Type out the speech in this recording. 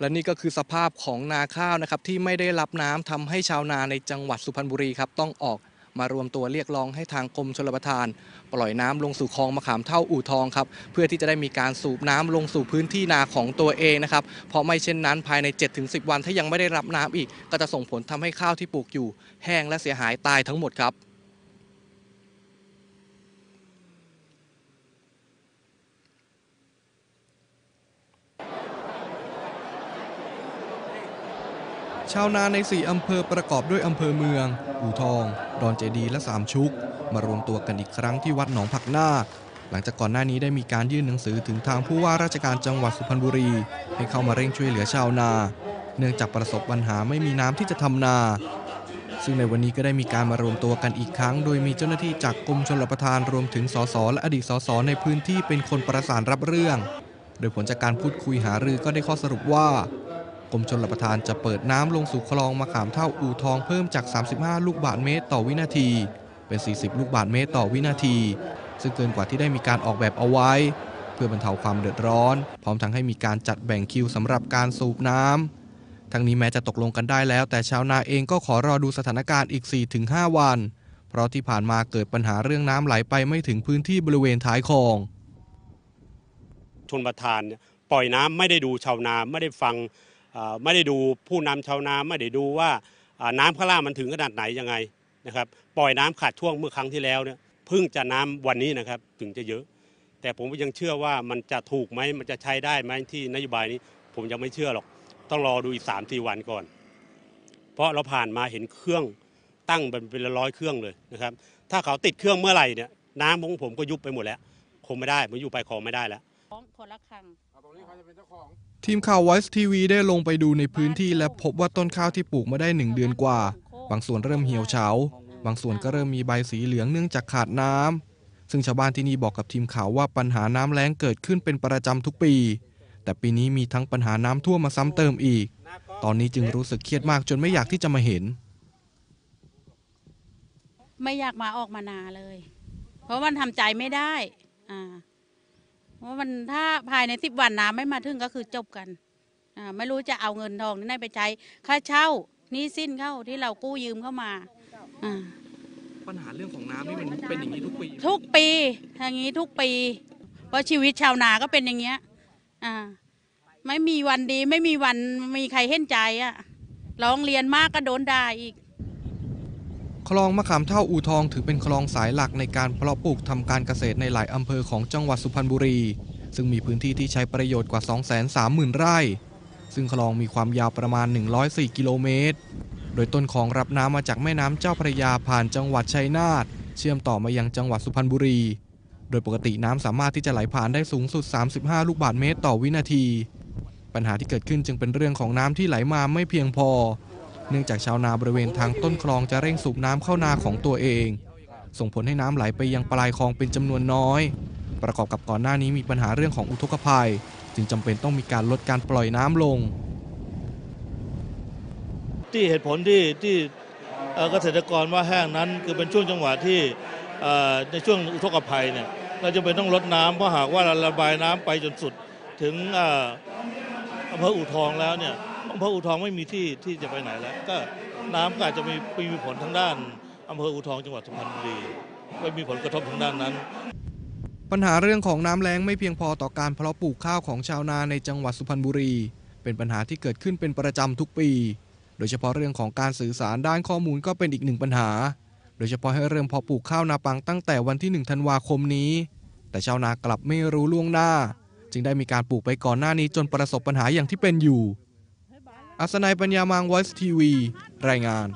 และนี่ก็คือสภาพของนาข้าวนะครับ ที่ไม่ได้รับน้ำทำให้ชาวนาในจังหวัดสุพรรณบุรีครับ ต้องออกมารวมตัวเรียกร้องให้ทางกรมชลประทาน ปล่อยน้ำลงสู่คลองมะขามเท่าอู่ทองครับ เพื่อที่จะได้มีการสูบน้ำลงสู่พื้นที่นาของตัวเองนะครับ เพราะไม่เช่นนั้นภายใน 7-10 วันถ้ายังไม่ได้รับน้ำอีก ก็จะส่งผลทำให้ข้าวที่ปลูกอยู่ แห้งและเสียหายตายทั้งหมดครับ ชาวนาใน 4 อำเภอประกอบด้วยอำเภอเมือง อู่ทอง ดอนเจดีและสามชุก มารวมตัวกันอีกครั้งที่วัดหนองผักนาคหลังจากก่อนหน้านี้ได้มีการยื่นหนังสือถึงทางผู้ว่าราชการจังหวัดสุพรรณบุรี ให้เข้ามาเร่งช่วยเหลือชาวนา เนื่องจากประสบปัญหาไม่มีน้ำที่จะทำนา ซึ่งในวันนี้ก็ได้มีการมารวมตัวกันอีกครั้ง โดยมีเจ้าหน้าที่จากกรมชลประทานรวมถึงสสและอดีตสสในพื้นที่เป็นคนประสานรับเรื่อง โดยผลจากการพูดคุยหารือก็ได้ข้อสรุปว่า รมชลประทานจะเปิดน้ำลงสู่คลองมะขามเท่าอู่ทองเพิ่มจาก 35 ลูกบาศเมตรต่อวินาที เป็น 40 ลูกบาศเมตรต่อวินาที ซึ่งเกินกว่าที่ได้มีการออกแบบเอาไว้ เพื่อบรรเทาความเดือดร้อน พร้อมทั้งให้มีการจัดแบ่งคิวสำหรับการสูบน้ำทั้งนี้แม้จะตกลงกันได้แล้ว แต่ชาวนาเองก็ขอรอดูสถานการณ์อีก 4-5 วัน เพราะที่ผ่านมาเกิดปัญหาเรื่องน้ำไหลไปไม่ถึงพื้นที่บริเวณท้ายคลองชนประทานปล่อยน้ำไม่ได้ดูชาวนาไม่ได้ฟัง ไม่ได้ดูผู้นำชาวนาไม่ได้ดูว่าน้ำข้างล่างมันถึงขนาดไหนยังไงนะครับปล่อยน้ำขาดช่วงเมื่อครั้งที่แล้วเนี่ยเพิ่งจะน้ำวันนี้นะครับถึงจะเยอะ แต่ผมยังเชื่อว่ามันจะถูกไหมมันจะใช้ได้ไหมที่นโยบายนี้ ผมยังไม่เชื่อหรอก ต้องรอดูอีกสามสี่วันก่อน เพราะเราผ่านมาเห็นเครื่องตั้งเป็นร้อยเครื่องเลยนะครับถ้าเขาติดเครื่องเมื่อไหร่เนี่ยน้ำของผมก็ยุบไปหมดแล้ว คงไม่ได้มันอยู่ไปคอไม่ได้แล้ว ของคนละครังทีมข่าว Voice TV ได้ลงไปดูในพื้นที่และพบว่าต้นข้าวที่ปลูกมาได้หนึ่งเดือนกว่า บางส่วนเริ่มเหี่ยวเฉา บางส่วนก็เริ่มมีใบสีเหลืองเนื่องจากขาดน้ำ ซึ่งชาวบ้านที่นี่บอกกับทีมข่าวว่าปัญหาน้ำแล้งเกิดขึ้นเป็นประจำทุกปี แต่ปีนี้มีทั้งปัญหาน้ำท่วมมาซ้ำเติมอีก ตอนนี้จึงรู้สึกเครียดมากจนไม่อยากที่จะมาเห็น ไม่อยากมาออกมานาเลย เพราะมันทำใจไม่ได้ อ่า เพราะมันถ้าภายในสิบวันน้ำไม่มาถึงก็คือจบกันอ่าไม่รู้จะเอาเงินทองที่ไหนไปใช้ ค่าเช่าหนี้สิ้นเข้าที่เรากู้ยืมเข้ามาอ่าปัญหาเรื่องของน้ำนี่มันเป็นอย่างนี้ทุกปีทุกปีอย่างนี้ทุกปี เพราะชีวิตชาวนาก็เป็นอย่างเงี้ยอ่าไม่มีวันดีไม่มีวันมีใครเห็นใจอะ่ะร้องเรียนมากก็โดนด่าอีก คลองมะขามเท่าอู่ทองถือเป็นคลองสายหลักในการเพาะปลูกทำการเกษตรในหลายอำเภอของจังหวัดสุพรรณบุรี ซึ่งมีพื้นที่ที่ใช้ประโยชน์กว่า 230,000 ไร่ ซึ่งคลองมีความยาวประมาณ 104 กิโลเมตร โดยต้นคลองรับน้ำมาจากแม่น้ำเจ้าพระยาผ่านจังหวัดชัยนาทเชื่อมต่อมายังจังหวัดสุพรรณบุรี โดยปกติน้ำสามารถที่จะไหลผ่านได้สูงสุด 35 ลูกบาศก์เมตรต่อวินาที ปัญหาที่เกิดขึ้นจึงเป็นเรื่องของน้ำที่ไหลมาไม่เพียงพอ เนื่องจากชาวนาบริเวณทางต้นคลองจะเร่งสูบน้ำเข้านาของตัวเอง ส่งผลให้น้ำไหลไปยังปลายคลองเป็นจำนวนน้อย ประกอบกับก่อนหน้านี้มีปัญหาเรื่องของอุทกภัย จึงจำเป็นต้องมีการลดการปล่อยน้ำลง ที่เหตุผลที่ที่เกษตรกรว่าแห้งนั้น คือเป็นช่วงจังหวะที่ในช่วงอุทกภัยเนี่ยเราจะเป็นต้องลดน้ำเพราะหากว่าเราระบายน้ำไปจนสุดถึงอำเภออู่ทองแล้วเนี่ย อำเภออูทองไม่มีที่ที่จะไปไหนแล้ว ก็น้ำก็อาจจะมีมีผลทางด้านอำเภออูทองจังหวัดสุพรรณบุรีไม่มีผลกระทบทางด้านนั้น ปัญหาเรื่องของน้ำแล้งไม่เพียงพอต่อการเพาะปลูกข้าวของชาวนาในจังหวัดสุพรรณบุรี เป็นปัญหาที่เกิดขึ้นเป็นประจำทุกปี โดยเฉพาะเรื่องของการสื่อสารด้านข้อมูลก็เป็นอีกหนึ่งปัญหา โดยเฉพาะให้เริ่มเพาะปลูกข้าวนาปังตั้งแต่วันที่1ธันวาคมนี้ แต่ชาวนากลับไม่รู้ล่วงหน้า จึงได้มีการปลูกไปก่อนหน้านี้จนประสบปัญหาอย่างที่เป็นอยู่ อัศนัยปัญญามังวอยซ์ทีวี รายงาน